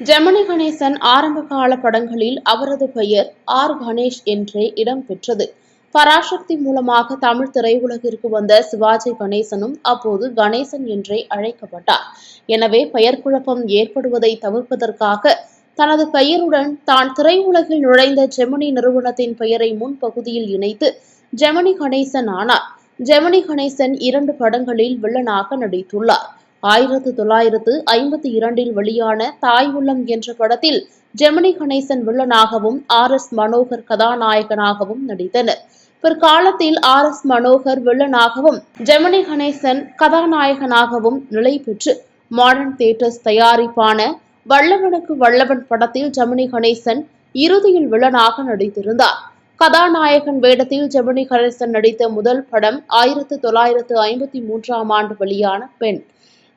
ஜெமினி கணேசன் ஆரம்ப கால படங்களில் அவரது பெயர் ஆர் கணேஷ் என்றே இடம்பெற்றது பராசக்தி மூலமாக தமிழ் திரையுலகிற்கு வந்த சிவாஜி கணேசனும் அப்போது கணேசன் என்றே அழைக்கப்பட்டார். எனவே பெயர் குழப்பம் ஏற்படுவதை தவிர்ப்பதற்காக தனது பெயருடன் தான் திரையுலகில் நுழைந்த ஜெமினி நிறுவனத்தின் பெயரை முன்பகுதியில் இணைத்து ஜெமினி கணேசன் ஆனார். ஜெமினி கணேசன் இரண்டு படங்களில் வில்லனாக நடித்துள்ளார். ஆயிரத்து தொள்ளாயிரத்து ஐம்பத்தி இரண்டில் வெளியான தாய் உள்ளம் என்ற படத்தில் ஜெமினி கணேசன் வில்லனாகவும் ஆர் எஸ் மனோகர் கதாநாயகனாகவும் நடித்தனர். பிற்காலத்தில் ஆர் எஸ் மனோகர் வில்லனாகவும் ஜெமினி கணேசன் கதாநாயகனாகவும் நிலை பெற்று மாடர்ன் தியேட்டர்ஸ் தயாரிப்பான வல்லவனுக்கு வல்லவன் படத்தில் ஜெமினி கணேசன் இறுதியில் வில்லனாக நடித்திருந்தார். கதாநாயகன் வேடத்தில் ஜெமினி கணேசன் நடித்த முதல் படம் ஆயிரத்து தொள்ளாயிரத்து ஐம்பத்தி மூன்றாம் ஆண்டு வெளியான பெண்.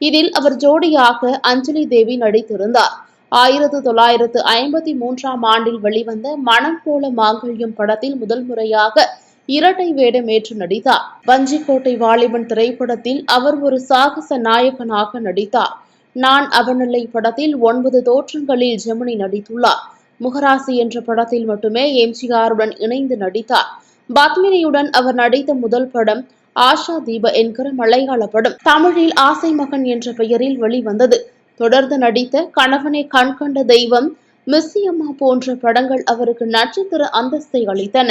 இதில் அவர் ஜோடியாக அஞ்சலி தேவி நடித்திருந்தார். ஆயிரத்து தொள்ளாயிரத்து ஐம்பத்தி மூன்றாம் ஆண்டில் வெளிவந்த மனம் போல மாங்கல்யம் படத்தில் முதல் முறையாக இரட்டை வேடம் ஏற்று நடித்தார். வஞ்சிக்கோட்டை வாலிபன் திரைப்படத்தில் அவர் ஒரு சாகச நாயகனாக நடித்தார். நான் அவனில்லை படத்தில் ஒன்பது தோற்றங்களில் ஜெமினி நடித்துள்ளார். முகராசி என்ற படத்தில் மட்டுமே எம்ஜிஆருடன் இணைந்து நடித்தார். பத்மினியுடன் அவர் நடித்த முதல் படம் ஆஷா தீப என்கிற மலையாள படம் தமிழில் ஆசை மகன் என்ற பெயரில் வெளிவந்தது. தொடர்ந்து நடித்த கணவனை கண்கண்ட தெய்வம் மிஸ்ஸி அம்மா போன்ற படங்கள் அவருக்கு நட்சத்திர அந்தஸ்தை அளித்தன.